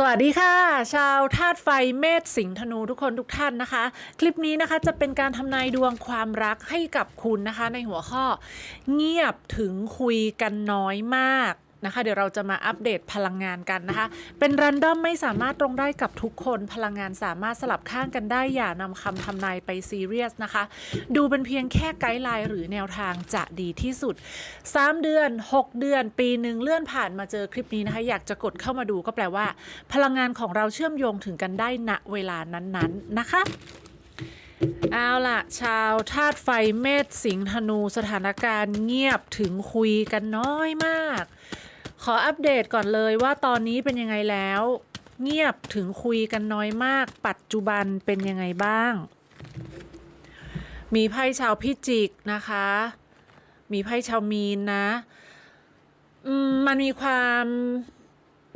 สวัสดีค่ะ ชาวธาตุไฟเมษสิงห์ธนูทุกคนทุกท่านนะคะ คลิปนี้นะคะจะเป็นการทำนายดวงความรักให้กับคุณนะคะ ในหัวข้อ เงียบถึงคุยกันน้อยมาก นะคะ เดี๋ยวเราจะมาอัปเดตพลังงานกันนะคะ เป็นรันดอมไม่สามารถตรงได้กับทุกคนพลังงานสามารถสลับข้างกันได้ อย่านำคำทำนายไปซีเรียสนะคะ ดูเป็นเพียงแค่ไกด์ไลน์หรือแนวทางจะดีที่สุด 3 เดือน 6 เดือน ปีหนึ่งเลื่อนผ่านมาเจอคลิปนี้นะคะ อยากจะกดเข้ามาดูก็แปลว่า พลังงานของเราเชื่อมโยงถึงกันได้ณเวลานั้นๆนะคะเอาล่ะ ชาวธาตุไฟเมษสิงห์ธนูสถานการณ์เงียบถึงคุยกันน้อยมาก ขออัปเดตก่อนเลยว่าตอนนี้เป็นยังไงแล้ว เงียบถึงคุยกันน้อยมาก ปัจจุบันเป็นยังไงบ้าง มีไพ่ชาวพิจิกนะคะ มีไพ่ชาวมีนนะมมันมีความ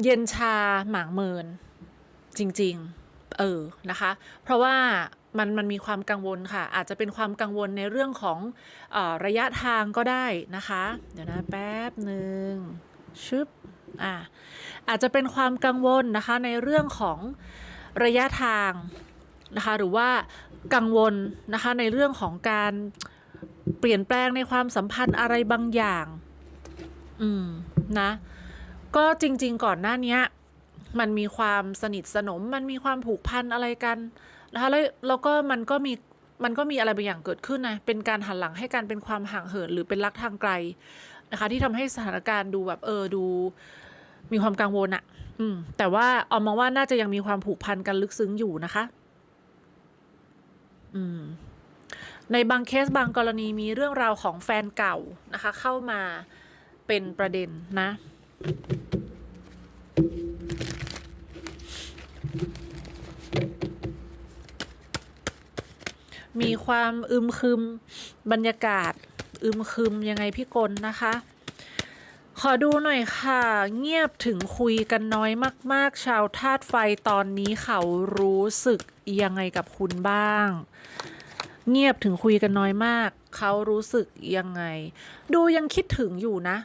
เย็นชาหมางเมิน จริง ๆ เออนะคะ เพราะว่ามันมันมีความกังวลค่ะ อาจจะเป็นความกังวลในเรื่องของออระยะทางก็ได้นะคะ เดี๋ยวนะแป๊บหนึ่ง ชึบอ่าอาจจะเป็นความกังวลนะคะในเรื่องของระยะทางนะคะหรือว่ากังวลนะคะในเรื่องของการเปลี่ยนแปลงในความสัมพันธ์อะไรบางอย่าง อืมนะ ก็จริง ๆ ก่อนหน้านี้มันมีความสนิทสนม มันมีความผูกพันอะไรกันนะคะแล้วแล้วก็มันก็มีมันก็มีอะไรบางอย่างเกิดขึ้นนะเป็นการหันหลังให้กันเป็นความห่างเหินหรือเป็นรักทางไกล นะคะ ที่ทำให้สถานการณ์ดูแบบเออดูมีความกังวลอะอืม แต่ว่าออมมองว่าน่าจะยังมีความผูกพันกันลึกซึ้งอยู่นะคะ อืม ในบางเคสบางกรณีมีเรื่องราวของแฟนเก่านะคะ เข้ามาเป็นประเด็นนะมีความอึมครึมบรรยากาศ อึมครึมยังไงพี่กลนะคะ ขอดูหน่อยค่ะ เงียบถึงคุยกันน้อยมาก ๆ ชาวธาตุไฟตอนนี้เขารู้สึกยังไงกับคุณบ้าง เงียบถึงคุยกันน้อยมาก เขารู้สึกยังไง ดูยังคิดถึงอยู่นะ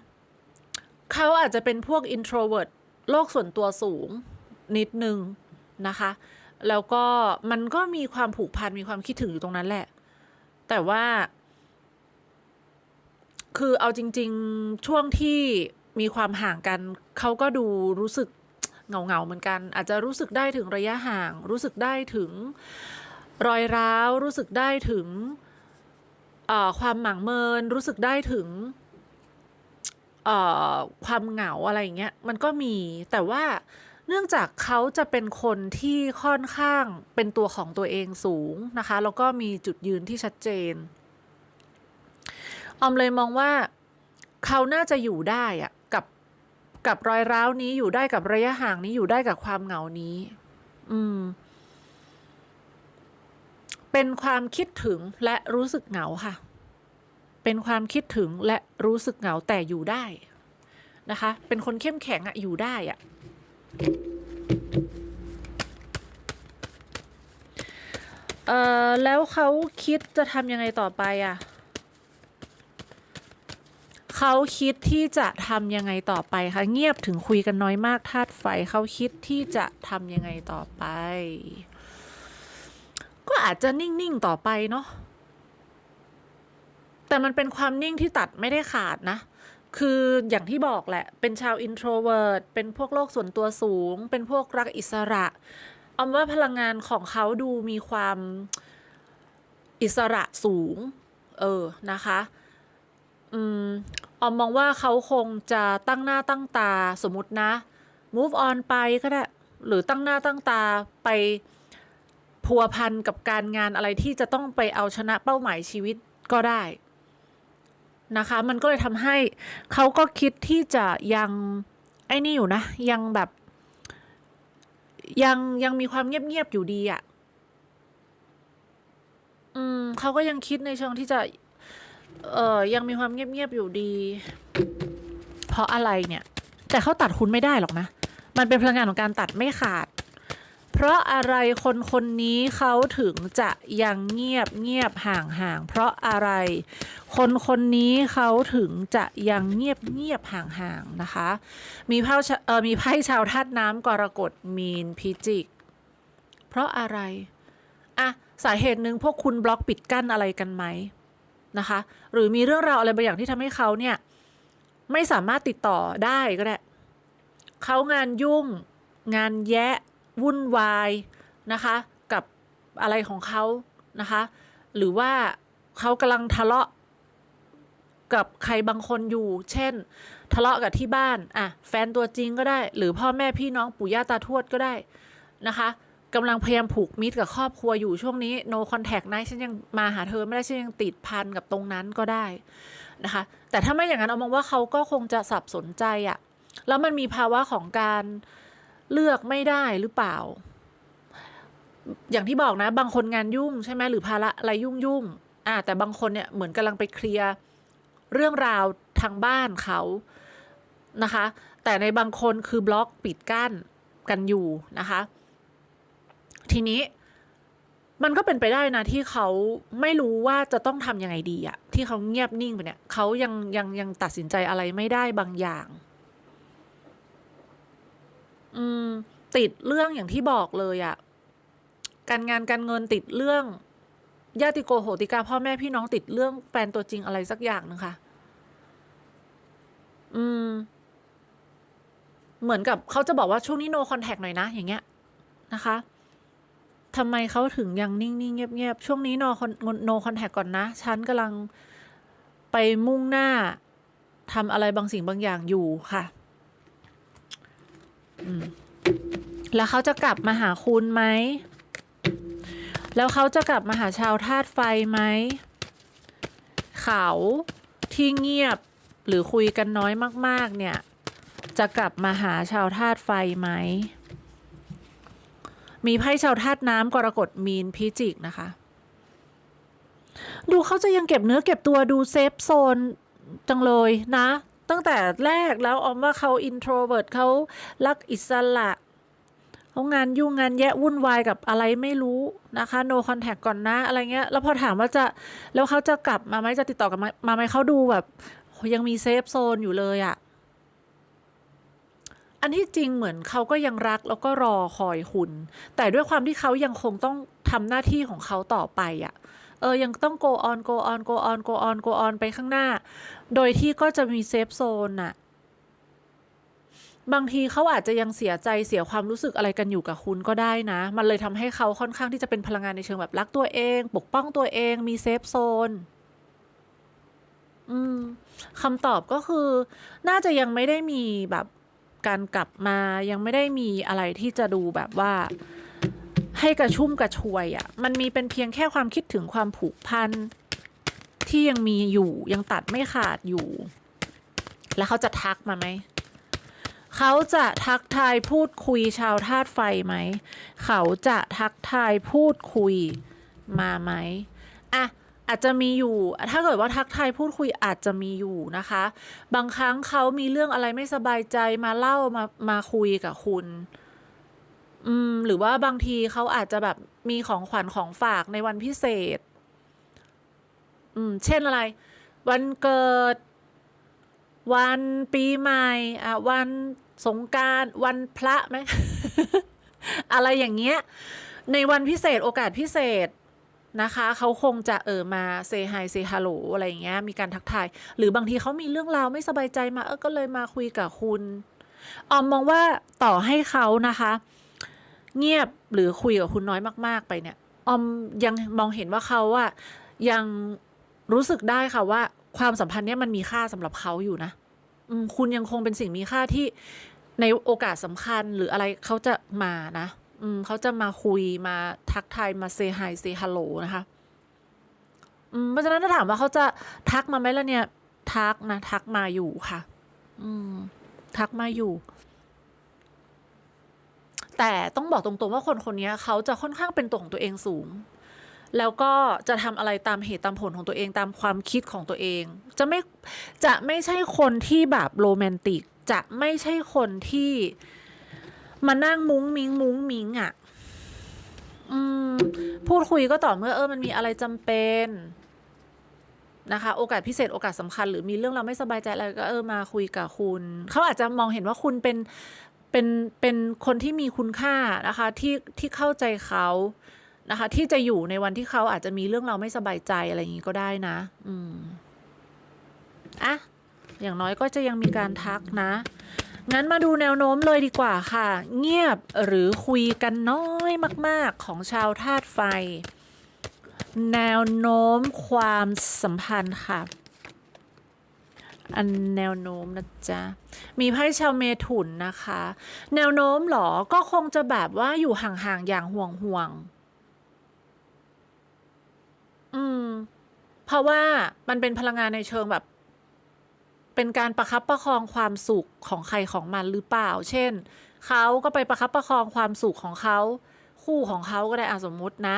เขาอาจจะเป็นพวก introvert โลกส่วนตัวสูงนิดนึงนะคะ แล้วก็มันก็มีความผูกพันมีความคิดถึงอยู่ตรงนั้นแหละ แต่ว่า คือเอาจริง ๆช่วงที่มีความห่างกันเขาก็ดูรู้สึกเงาๆเหมือนกัน อาจจะรู้สึกได้ถึงระยะห่าง รู้สึกได้ถึงรอยร้าว รู้สึกได้ถึงความหมางเมิน รู้สึกได้ถึงความเหงาอะไรอย่างเงี้ยมันก็มีแต่ว่าเนื่องจากเขาจะเป็นคนที่ค่อนข้างเป็นตัวของตัวเองสูงนะคะ แล้วก็มีจุดยืนที่ชัดเจน ออมเลยมองว่าเขาน่าจะอยู่ได้อะกับกับรอยร้าวนี้อยู่ได้กับระยะห่างนี้อยู่ได้กับความเหงานี้ อืม เป็นความคิดถึงและรู้สึกเหงาค่ะ เป็นความคิดถึงและรู้สึกเหงาแต่อยู่ได้นะคะ เป็นคนเข้มแข็งอะอยู่ได้อะเอ่อแล้วเขาคิดจะทำยังไงต่อไปอะ เขาคิดที่จะทำยังไงต่อไปคะเงียบถึงคุยกันน้อยมากธาตุไฟเขาคิดที่จะทำยังไงต่อไป ก็อาจจะนิ่งๆต่อไปเนาะแต่มันเป็นความนิ่งที่ตัดไม่ได้ขาดนะ คืออย่างที่บอกแหละ เป็นชาว introvert เป็นพวกโลกส่วนตัวสูง เป็นพวกรักอิสระเอาว่าพลังงานของเขาดูมีความอิสระสูง เออนะคะ อืม ออมมองว่าเขาคงจะตั้งหน้าตั้งตาสมมตินะ move on ไปก็ได้ หรือตั้งหน้าตั้งตาไปพัวพันกับการงานอะไรที่จะต้องไปเอาชนะเป้าหมายชีวิตก็ได้นะคะ มันก็เลยทำให้เขาก็คิดที่จะยังไอ้นี่อยู่นะ ยังแบบ ยังยังมีความเงียบๆอยู่ดีอะ่ะ อืมเขาก็ยังคิดในเชิงที่จะ เออยังมีความเงียบๆอยู่ดี เพราะอะไรเนี่ย แต่เขาตัดคุณไม่ได้หรอกนะ มันเป็นพลังงานของการตัดไม่ขาด เพราะอะไรคนคนนี้เขาถึงจะยังเงียบเงียบห่างห่างเพราะอะไร คนคนนี้เขาถึงจะยังเงียบเงียบห่างห่างนะคะ มีไพ่ชาเออมีไพ่ชาวธาตุน้ำกรกฎมีนพิจิก เพราะอะไรอะสาเหตุหนึ่งพวกคุณบล็อกปิดกั้นอะไรกันไหม นะคะ หรือมีเรื่องราวอะไรบางอย่างที่ทำให้เขาเนี่ย ไม่สามารถติดต่อได้ก็ได้เขางานยุ่ง งานแยะ วุ่นวายนะคะ กับอะไรของเขานะคะ หรือว่าเขากำลังทะเลาะกับใครบางคนอยู่ เช่น ทะเลาะกับที่บ้าน อะ แฟนตัวจริงก็ได้ หรือพ่อแม่พี่น้องปู่ย่าตาทวดก็ได้นะคะ กำลังพยายามผูกมิตรกับครอบครัวอยู่ช่วงนี้ no contact นะฉันยังมาหาเธอไม่ได้ฉันยังติดพันกับตรงนั้นก็ได้นะคะ แต่ถ้าไม่อย่างนั้นเอามองว่าเขาก็คงจะสับสนใจอะ่ะแล้วมันมีภาวะของการเลือกไม่ได้หรือเปล่า อย่างที่บอกนะ บางคนงานยุ่งใช่ไหมหรือภาระอะไรยุ่งยุ่งอ่าแต่บางคนเนี่ยเหมือนกำลังไปเคลียร์เรื่องราวทางบ้านเขานะคะ แต่ในบางคนคือบล็อกปิดกั้นกันอยู่นะคะ ทีนี้ มันก็เป็นไปได้นะที่เขาไม่รู้ว่าจะต้องทำยังไงดีอะที่เขาเงียบนิ่งไปเนี่ยเขายังยังยังตัดสินใจอะไรไม่ได้บางอย่าง อืม ติดเรื่องอย่างที่บอกเลยอะการงานการเงินติดเรื่องญาติโกโหติกาพ่อแม่พี่น้องติดเรื่องแฟนตัวจริงอะไรสักอย่างนึงค่ะอืม เหมือนกับเขาจะบอกว่าช่วงนี้ no contact หน่อยนะ อย่างเงี้ยนะคะ ทำไมเขาถึงยังนิ่ง ๆ เงียบ ๆ ช่วงนี้ no con- no contact ก่อนนะ ฉันกำลังไปมุ่งหน้าทำอะไรบางสิ่งบางอย่างอยู่ค่ะ แล้วเขาจะกลับมาหาคุณไหม แล้วเขาจะกลับมาหาชาวธาตุไฟไหม เขาที่เงียบหรือคุยกันน้อยมาก ๆ เนี่ย จะกลับมาหาชาวธาตุไฟไหม มีไพ่ชาวธาตุน้ำกรกฎมีนพิจิกนะคะ ดูเขาจะยังเก็บเนื้อเก็บตัวดูเซฟโซนจังเลยนะ ตั้งแต่แรกแล้วออมว่าเขาอินโทรเวิร์ตเขารักอิสระเขางานยุ่งงานแยะวุ่นวายกับอะไรไม่รู้นะคะ no contact ก่อนนะ อะไรเงี้ย แล้วพอถามว่าจะแล้วเขาจะกลับมาไหมจะติดต่อกับมาไหมเขาดูแบบยังมีเซฟโซนอยู่เลยอะ อันที่จริงเหมือนเขาก็ยังรักแล้วก็รอคอยคุณ แต่ด้วยความที่เขายังคงต้องทำหน้าที่ของเขาต่อไปอะ่ะเออ ยังต้อง go on go on go on go on go on ไปข้างหน้า โดยที่ก็จะมีเซฟโซนน่ะบางทีเขาอาจจะยังเสียใจเสียความรู้สึกอะไรกันอยู่กับคุณก็ได้นะ มันเลยทำให้เขาค่อนข้างที่จะเป็นพลังงานในเชิงแบบรักตัวเอง ปกป้องตัวเอง มีเซฟโซน อืมคำตอบก็คือ น่าจะยังไม่ได้มีแบบ การกลับมายังไม่ได้มีอะไรที่จะดูแบบว่าให้กระชุ่มกระชวยอะ่ะ มันมีเป็นเพียงแค่ความคิดถึงความผูกพันที่ยังมีอยู่ยังตัดไม่ขาดอยู่ แล้วเขาจะทักมาไหม เขาจะทักทายพูดคุยชาวธาตุไฟไหม เขาจะทักทายพูดคุยมาไหมอะ อาจจะมีอยู่ ถ้าเกิดว่าทักทายพูดคุยอาจจะมีอยู่นะคะ บางครั้งเขามีเรื่องอะไรไม่สบายใจมาเล่ามามาคุยกับคุณ อืม หรือว่าบางทีเขาอาจจะแบบมีของขวัญของฝากในวันพิเศษ อืม เช่นอะไร วันเกิด วันปีใหม่ อะ วันสงการวันพระไหม อะไรอย่างเงี้ย ในวันพิเศษโอกาสพิเศษ นะคะเขาคงจะเออมาเซฮายเซฮัลโหลอะไรอย่างเงี้ยมีการทักทาย หรือบางทีเขามีเรื่องราวไม่สบายใจมาเออก็เลยมาคุยกับคุณออมมองว่าต่อให้เขานะคะ เงียบหรือคุยกับคุณน้อยมาก ๆ ไปเนี่ยออมยังมองเห็นว่าเขาอะยังรู้สึกได้ค่ะว่า ความสัมพันธ์เนี้ยมันมีค่าสำหรับเขาอยู่นะคุณยังคงเป็นสิ่งมีค่าที่ในโอกาสสำคัญหรืออะไรเขาจะมานะ อืมเขาจะมาคุยมาทักทายมาเซฮายเซฮัลโหลนะคะ อืมเพราะฉะนั้นถ้าถามว่าเขาจะทักมาไหมล่ะเนี่ย ทักนะทักมาอยู่ค่ะ อืม ทักมาอยู่ แต่ต้องบอกตรงๆว่าคนคนนี้เขาจะค่อนข้างเป็นตัวของตัวเองสูง แล้วก็จะทำอะไรตามเหตุตามผลของตัวเองตามความคิดของตัวเอง จะไม่จะไม่ใช่คนที่แบบโรแมนติก จะไม่ใช่คนที่ มานั่งมุ้งมิงมุ้งมิงอะ่ะอืมพูดคุยก็ต่อเมื่อเออมันมีอะไรจำเป็นนะคะโอกาสพิเศษโอกาสสำคัญ หรือมีเรื่องเราไม่สบายใจอะไรก็เออมาคุยกับคุณ เขาอาจจะมองเห็นว่าคุณเป็นเป็นเป็นคนที่มีคุณค่านะคะที่ที่เข้าใจเขานะคะ ที่จะอยู่ในวันที่เขาอาจจะมีเรื่องเราไม่สบายใจอะไรอย่างนี้ก็ได้นะ อืมอะอย่างน้อยก็จะยังมีการทักนะ งั้นมาดูแนวโน้มเลยดีกว่าค่ะ เงียบหรือคุยกันน้อยมาก ๆ ของชาวธาตุไฟ แนวโน้มความสัมพันธ์ค่ะ อันแนวโน้มนะจ๊ะ มีไพ่ชาวเมถุนนะคะ แนวโน้มหรอ ก็คงจะแบบว่าอยู่ห่างๆอย่างห่วงห่วงๆอืม เพราะว่ามันเป็นพลังงานในเชิงแบบ เป็นการประคับประคองความสุขของใครของมันหรือเปล่า เช่น เขาก็ไปประคับประคองความสุขของเขาคู่ของเขาก็ได้อาสมมุตินะ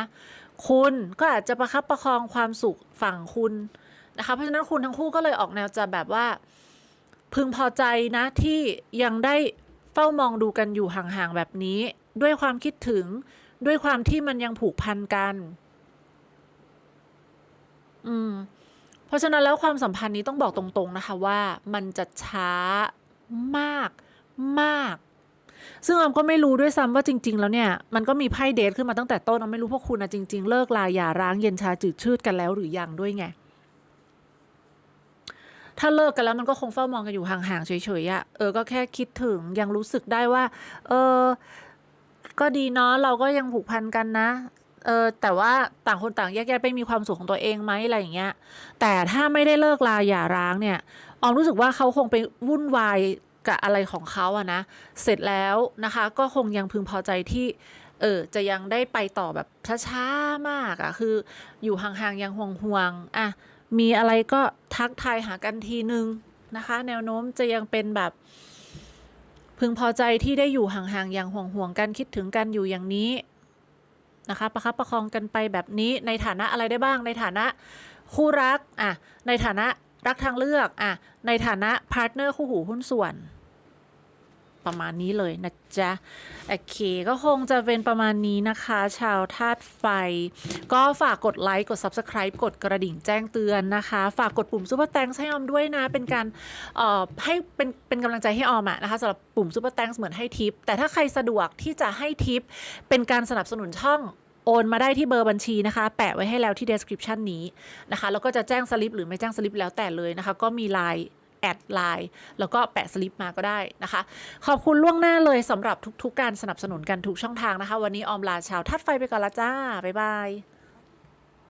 คุณก็อาจจะประคับประคองความสุขฝั่งคุณนะคะ เพราะฉะนั้นคุณทั้งคู่ก็เลยออกแนวจะแบบว่า พึงพอใจนะที่ยังได้เฝ้ามองดูกันอยู่ห่างๆแบบนี้ ด้วยความคิดถึงด้วยความที่มันยังผูกพันกัน อืม เพราะฉะนั้นแล้วความสัมพันธ์นี้ต้องบอกตรงๆนะคะว่ามันจะช้ามากมาก ซึ่งออมก็ไม่รู้ด้วยซ้ำว่าจริง ๆ แล้วเนี่ยมันก็มีไพ่เดทขึ้นมาตั้งแต่ต้นออมไม่รู้พวกคุณนะจริง ๆ เลิกลาอย่าร้างเย็นชาจืดชืดกันแล้วหรือยังด้วยไงถ้าเลิกกันแล้วมันก็คงเฝ้ามองกันอยู่ห่างๆเฉยๆอะเออก็แค่คิดถึงยังรู้สึกได้ว่า เออ ก็ดีเนาะเราก็ยังผูกพันกันนะ เออแต่ว่าต่างคนต่างแยกย้ายไปมีความสุขของตัวเองไหมอะไรอย่างเงี้ย แต่ถ้าไม่ได้เลิกลาอย่าร้างเนี่ยออมรู้สึกว่าเขาคงไปวุ่นวายกับอะไรของเขาอะนะ เสร็จแล้วนะคะก็คงยังพึงพอใจที่เออจะยังได้ไปต่อแบบช้าๆมากอะคืออยู่ห่างๆยังห่วงๆอะมีอะไรก็ทักทายหากันทีนึงนะคะ แนวโน้มจะยังเป็นแบบ พึงพอใจที่ได้อยู่ห่างๆอย่างห่วงๆกันคิดถึงกันอยู่อย่างนี้ นะคะประคับประคองกันไปแบบนี้ในฐานะอะไรได้บ้าง ในฐานะคู่รักอะในฐานะรักทางเลือกอะในฐานะพาร์ทเนอร์คู่หูหุ้นส่วน ประมาณนี้เลยนะจ๊ะ โอเค ก็คงจะเป็นประมาณนี้นะคะ ชาวธาตุไฟ ก็ฝากกดไลค์ กด Subscribe กดกระดิ่งแจ้งเตือนนะคะ ฝากกดปุ่มซุปเปอร์แตงให้ออมด้วยนะ เป็นการเอ่อให้เป็นเป็นกำลังใจให้ออมอะนะคะสำหรับปุ่มซุปเปอร์แตงเหมือนให้ทิป แต่ถ้าใครสะดวกที่จะให้ทิป เป็นการสนับสนุนช่องโอนมาได้ที่เบอร์บัญชีนะคะ แปะไว้ให้แล้วที่ description นี้นะคะ แล้วก็จะแจ้งสลิปหรือไม่แจ้งสลิปแล้วแต่เลยนะคะ ก็มีไลน์ แอดไลน์แล้วก็แปะสลิปมาก็ได้นะคะ ขอบคุณล่วงหน้าเลยสำหรับทุกๆการสนับสนุนกันทุกช่องทางนะคะ วันนี้ออมลาชาวทัดไฟไปก่อนละจ้า บ๊ายบาย